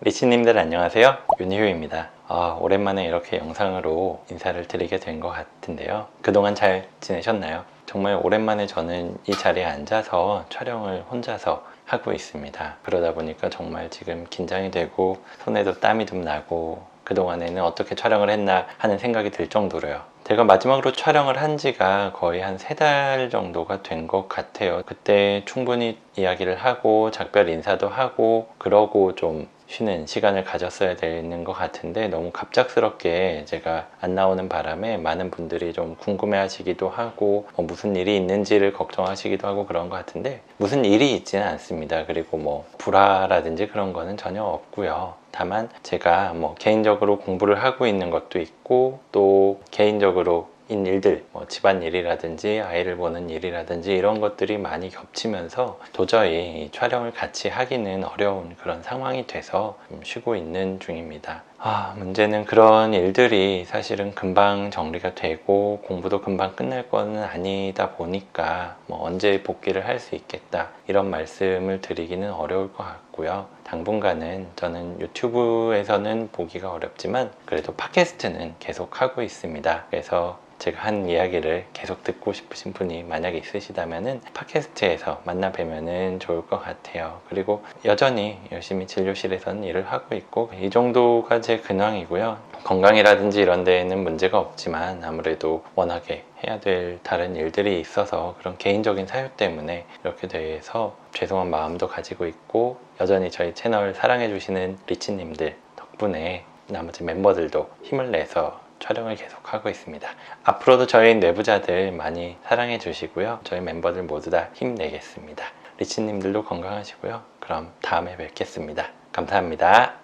리치님들 안녕하세요. 윤희우입니다. 아, 오랜만에 이렇게 영상으로 인사를 드리게 된 것 같은데요. 그동안 잘 지내셨나요? 정말 오랜만에 저는 이 자리에 앉아서 촬영을 혼자서 하고 있습니다. 그러다 보니까 정말 지금 긴장이 되고 손에도 땀이 좀 나고 그동안에는 어떻게 촬영을 했나 하는 생각이 들 정도로요. 제가 마지막으로 촬영을 한 지가 거의 한 세 달 정도가 된 것 같아요. 그때 충분히 이야기를 하고 작별 인사도 하고 그러고 좀 쉬는 시간을 가졌어야 되는 것 같은데 너무 갑작스럽게 제가 안 나오는 바람에 많은 분들이 좀 궁금해 하시기도 하고 뭐 무슨 일이 있는지를 걱정하시기도 하고 그런 것 같은데 무슨 일이 있지는 않습니다. 그리고 뭐 불화라든지 그런 거는 전혀 없고요. 다만 제가 뭐 개인적으로 공부를 하고 있는 것도 있고 또 개인적으로 인 일들, 뭐 집안일이라든지 아이를 보는 일이라든지 이런 것들이 많이 겹치면서 도저히 이 촬영을 같이 하기는 어려운 그런 상황이 돼서 좀 쉬고 있는 중입니다. 아, 문제는 그런 일들이 사실은 금방 정리가 되고 공부도 금방 끝날 거는 아니다 보니까 뭐 언제 복귀를 할 수 있겠다 이런 말씀을 드리기는 어려울 것 같고요. 당분간은 저는 유튜브에서는 보기가 어렵지만 그래도 팟캐스트는 계속 하고 있습니다. 그래서 제가 한 이야기를 계속 듣고 싶으신 분이 만약에 있으시다면은 팟캐스트에서 만나 뵈면은 좋을 것 같아요. 그리고 여전히 열심히 진료실에서는 일을 하고 있고 이 정도가 제 근황이고요. 건강이라든지 이런 데에는 문제가 없지만 아무래도 워낙에 해야 될 다른 일들이 있어서 그런 개인적인 사유 때문에 이렇게 돼서 죄송한 마음도 가지고 있고 여전히 저희 채널 사랑해주시는 리치님들 덕분에 나머지 멤버들도 힘을 내서 촬영을 계속하고 있습니다. 앞으로도 저희 내부자들 많이 사랑해 주시고요. 저희 멤버들 모두 다 힘내겠습니다. 리치님들도 건강하시고요. 그럼 다음에 뵙겠습니다. 감사합니다.